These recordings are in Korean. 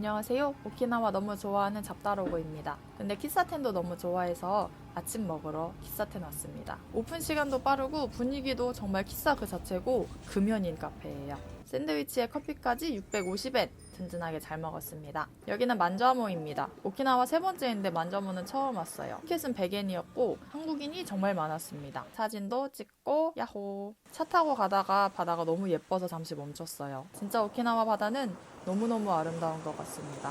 안녕하세요. 오키나와 너무 좋아하는 잡다로고입니다. 근데 키사텐도 너무 좋아해서 아침 먹으러 키사텐 왔습니다. 오픈 시간도 빠르고 분위기도 정말 키사 그 자체고 금연인 카페예요. 샌드위치에 커피까지 650엔 든든하게 잘 먹었습니다. 여기는 만자모입니다. 오키나와 세 번째인데 만자모는 처음 왔어요. 티켓은 100엔이었고 한국인이 정말 많았습니다. 사진도 찍고 야호. 차 타고 가다가 바다가 너무 예뻐서 잠시 멈췄어요. 진짜 오키나와 바다는 너무너무 아름다운 것 같습니다.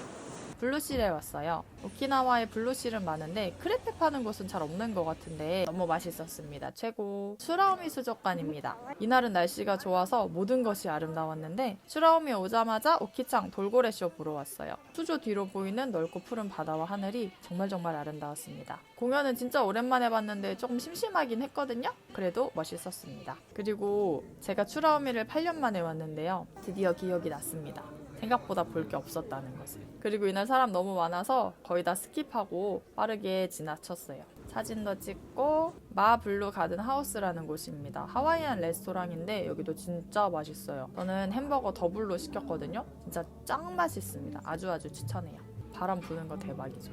블루실에 왔어요. 오키나와에 블루실은 많은데 크레페 파는 곳은 잘 없는 것 같은데 너무 맛있었습니다. 최고. 추라오미 수족관입니다. 이날은 날씨가 좋아서 모든 것이 아름다웠는데 추라오미 오자마자 오키창 돌고래 쇼 보러 왔어요. 수조 뒤로 보이는 넓고 푸른 바다와 하늘이 정말 정말 아름다웠습니다. 공연은 진짜 오랜만에 봤는데 조금 심심하긴 했거든요. 그래도 멋있었습니다. 그리고 제가 추라오미를 8년 만에 왔는데요. 드디어 기억이 났습니다. 생각보다 볼 게 없었다는 것을. 그리고 이날 사람 너무 많아서 거의 다 스킵하고 빠르게 지나쳤어요. 사진도 찍고 마블루 가든 하우스라는 곳입니다. 하와이안 레스토랑인데 여기도 진짜 맛있어요. 저는 햄버거 더블로 시켰거든요. 진짜 짱 맛있습니다. 아주 아주 추천해요. 바람 부는 거 대박이죠.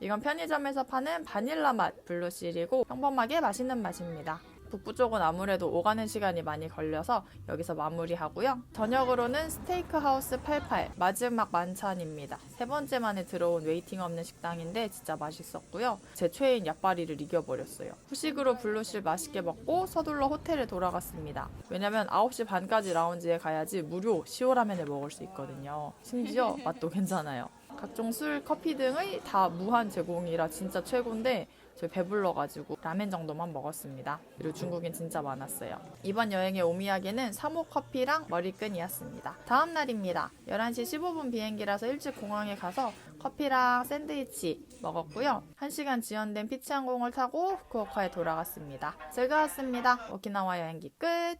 이건 편의점에서 파는 바닐라 맛 블루실이고 평범하게 맛있는 맛입니다. 북부 쪽은 아무래도 오가는 시간이 많이 걸려서 여기서 마무리하고요. 저녁으로는 스테이크 하우스 88 마지막 만찬입니다. 세 번째 만에 들어온 웨이팅 없는 식당인데 진짜 맛있었고요. 제 최애인 약바리를 이겨버렸어요. 후식으로 블루실 맛있게 먹고 서둘러 호텔에 돌아갔습니다. 왜냐면 9시 반까지 라운지에 가야지 무료 시오라면을 먹을 수 있거든요. 심지어 맛도 괜찮아요. 각종 술, 커피 등의 다 무한 제공이라 진짜 최고인데 저희 배불러가지고 라멘 정도만 먹었습니다. 그리고 중국인 진짜 많았어요. 이번 여행의 오미야게는 사모 커피랑 머리끈이었습니다. 다음 날입니다. 11시 15분 비행기라서 일찍 공항에 가서 커피랑 샌드위치 먹었고요. 1시간 지연된 피치항공을 타고 후쿠오카에 돌아갔습니다. 즐거웠습니다. 오키나와 여행기 끝!